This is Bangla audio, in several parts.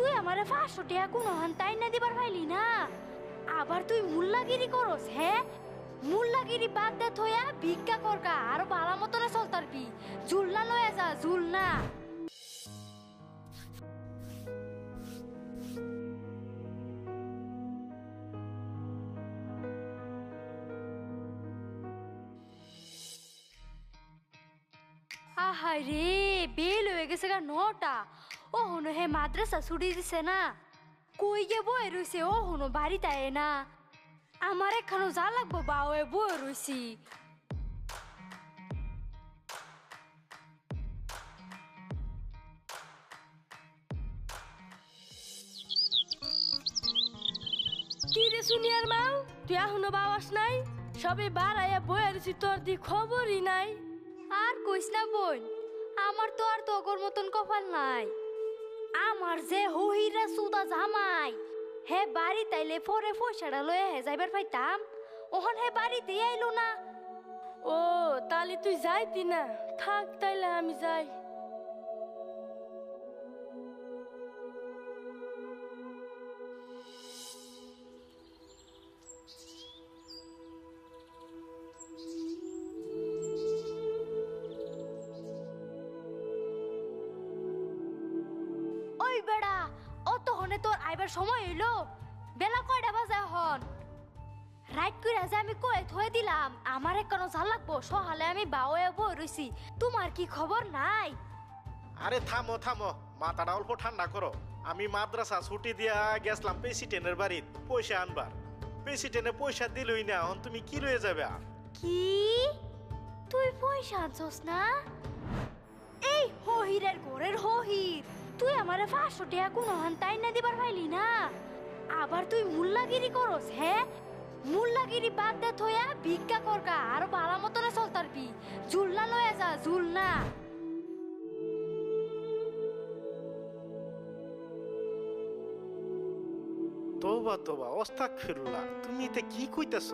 তুই আমারে পাঁচশো টাকা কোনো হান্তাই না দিবার পাইলি না? আবার তুই মুল্লাগিরি করস হ্যাঁ মুল্লাগিরি বাদ দে থয়া ভিক্ষা করকা আর ভালো মতনে চলতার পি ঝুলনা লয়ে যা, ঝুলনা। রে বেল হয়ে গেছে গা নটা ও হনো হে মাদ্রাসা ছুটি দিছে না কই গে বয়ে রইছে ও হনো বাড়িতে আয় না আমার এখানো যা লাগবো বাওয়ে বয়ে রইছি কি রে সুনিয়ার মাও তুই এখনও বাবাস নাই সবে বাড়াইয়া বয়ে রয়েছি তোর দি খবরই নাই কইস না বোন, আমার তো আর তগর মতন কপাল নাই। আমার যে হহিরা সুদা জামাই, হে বাড়ি তাইলে পরে পয়সাটা লয়ে হে যাইবার পাইতাম, ওহন হে বাড়িতে আইলো না। ও, তাহলে তুই যাইতি না, থাক তাইলে আমি যাই। হনে তোর আইবার সময় হইল। বেলা কয়টা বাজে হন রাইট কইরা যে আমি কয়ে থয়ে দিলাম আমার এখনও জাল লাগবো সহালে আমি বাওয়ে বই রইছি তোমার কি খবর নাই? আরে থামো থামো মাথাটা অল্প ঠান্ডা করো আমি মাদ্রাসা ছুটি দিয়া গেছলাম প্রেসিডেন্টের বাড়িত পয়সা আনবার প্রেসিডেন্টে পয়সা দিলই না এখন তুমি কি লয়ে যাবে? কি? তুই পয়সা আনছস না? এই হহিরের ঘরের হহির তুই আমারে পাঁচশো টাকা কোনো হান তাই না দিবার পাইলি না। আবার তুই মুল্লাগিরি করস হ্যাঁ? মুল্লাগিরি বাদ দে থইয়া ভিক্ষা করকা আর ভালো মতনে চলতার পি। ঝুলনা লয়ে যা ঝুলনা। তোবা তোবা অস্তাক ফিরুলা তুমি এতে কি কইতেছ?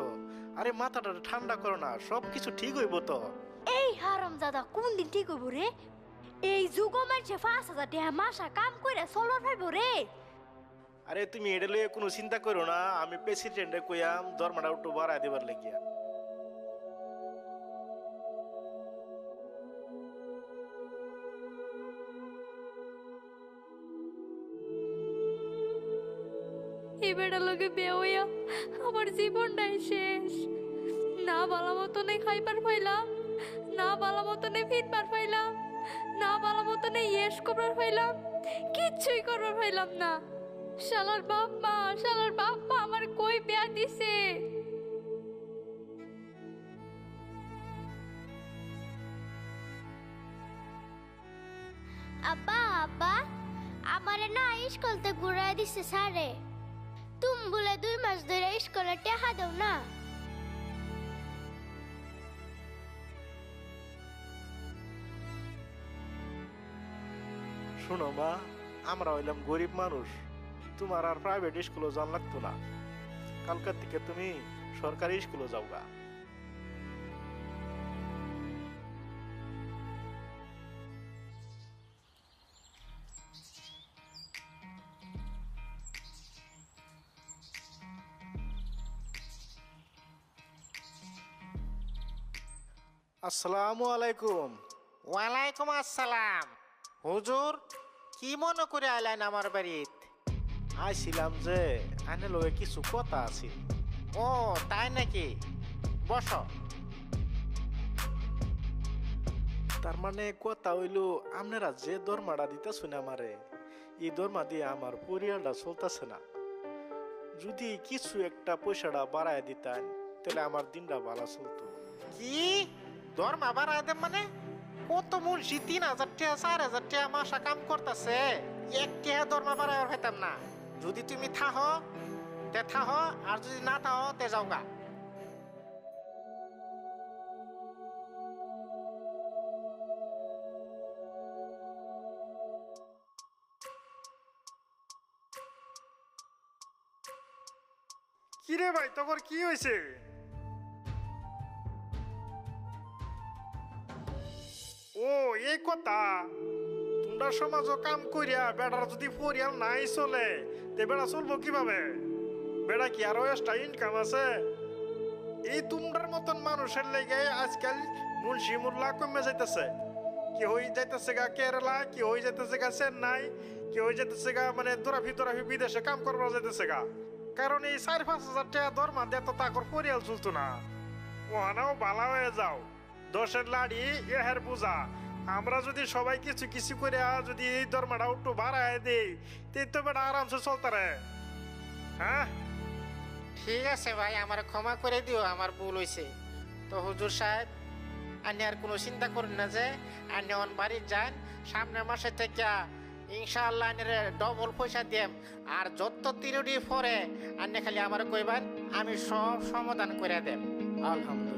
আরে মাথাটা ঠান্ডা করো না সব কিছু ঠিক হইব তো। এই হারাম দাদা কোন দিন ঠিক হইব রে? এই যুগ মানছে পাঁচ হাজার টাকা মাসা কাম করে চলর পাইব রে। আরে তুমি এটা লইয়ে কোনো চিন্তা করো না আমি প্রেসিডেন্টে কইয়াম দরমাটা একটু বাড়ায় দেবার লাগিয়া। এই বেড়া লোকে হইয়া আমার জীবনটাই শেষ। না বালা মতনে খাইবার পাইলাম না বালা মতনে ফিরবার পাইলাম। না বালা মতনে ইয়েস করবার পাইলাম কিচ্ছুই করবার পাইলাম না। শালার বাপ মা শালার বাপ মা আমার কই বিয়া দিছে? আব্বা আব্বা, আমারে না স্কুলতে ঘুরাই দিছে স্যারে। তুমি বলে দুই মাস ধরে স্কুলে টেহা দাও না। শোনো মা, আমরা হইলাম গরিব মানুষ। তোমার আর প্রাইভেট স্কুলে যান লাগতো না। কালকার থেকে তুমি সরকারি স্কুলে যাও গা আসসালামু আলাইকুম। ওয়ালাইকুম আসসালাম। হুজুর কি মনে করে আইলেন আমার বাড়িত? আইছিলাম যে আনে লগে কিছু কথা আছে। ও তাই নাকি? বস। তার মানে কথা হইল আপনারা যে দরমাটা দিতেছেন আমারে এই দরমা দিয়ে আমার পরিয়ালটা চলতেছে না। যদি কিছু একটা পয়সাটা বাড়ায় দিতেন তাহলে আমার দিনটা ভালো চলতো। কি? দরমা বাড়ায় দেন মানে? কত মুন্সি তিন হাজার টাকা, চার হাজার টাকা মাসা কাম করতেছে। এক টাকা দরমা বাড়ায় হইতাম না। যদি তুমি থাহ, তে থাহ, আর যদি না থাহ, তে যাও গা কিরে ভাই, তোর কি হয়েছে ও, এই কথা? তোমরা সমাজও কাম করিয়া বেড়ার যদি পরিয়াল নাই চলে, তে বেড়া চলবো কীভাবে? বেড়া কি আরও এক্সট্রা ইনকাম আছে? এই তোমরার মতন মানুষের লেগে আজকাল মুন্সি মুল্লা কমে যাইতেছে। কি হয়ে যাইতেছে গা কেরালা, কি হয়ে যাইতেছে গা চেন্নাই, কি হয়ে যাইতেছে গা মানে দোরাফি দোরাফি বিদেশে কাম করবার যাইতেছে গা। কারণ এই চার পাঁচ হাজার টাকা দরমা দিয়ে তো তাকর পরিয়াল চলতো না। ওহানাও বালা হয়ে যাও। দশের লাড়ি এহের পূজা আমরা যদি সবাই কিছু কিছু করে যদি এই দরমাটা একটু বাড়ায় দেই তে তো বেটা আরামসে চলতে রে। হ্যাঁ? ঠিক আছে ভাই, আমার ক্ষমা করে দিও, আমার ভুল হয়েছে তো হুজুর সাহেব আপনি আর কোনো চিন্তা করেন না যে আপনি অন বাড়ি যান, সামনের মাসে থেকে ইনশাআল্লাহ আনের ডবল পয়সা দিম। আর যত তিরুডি পরে আপনি খালি আমার কইবেন, আমি সব সমাধান করে দেব আলহামদুলিল্লাহ।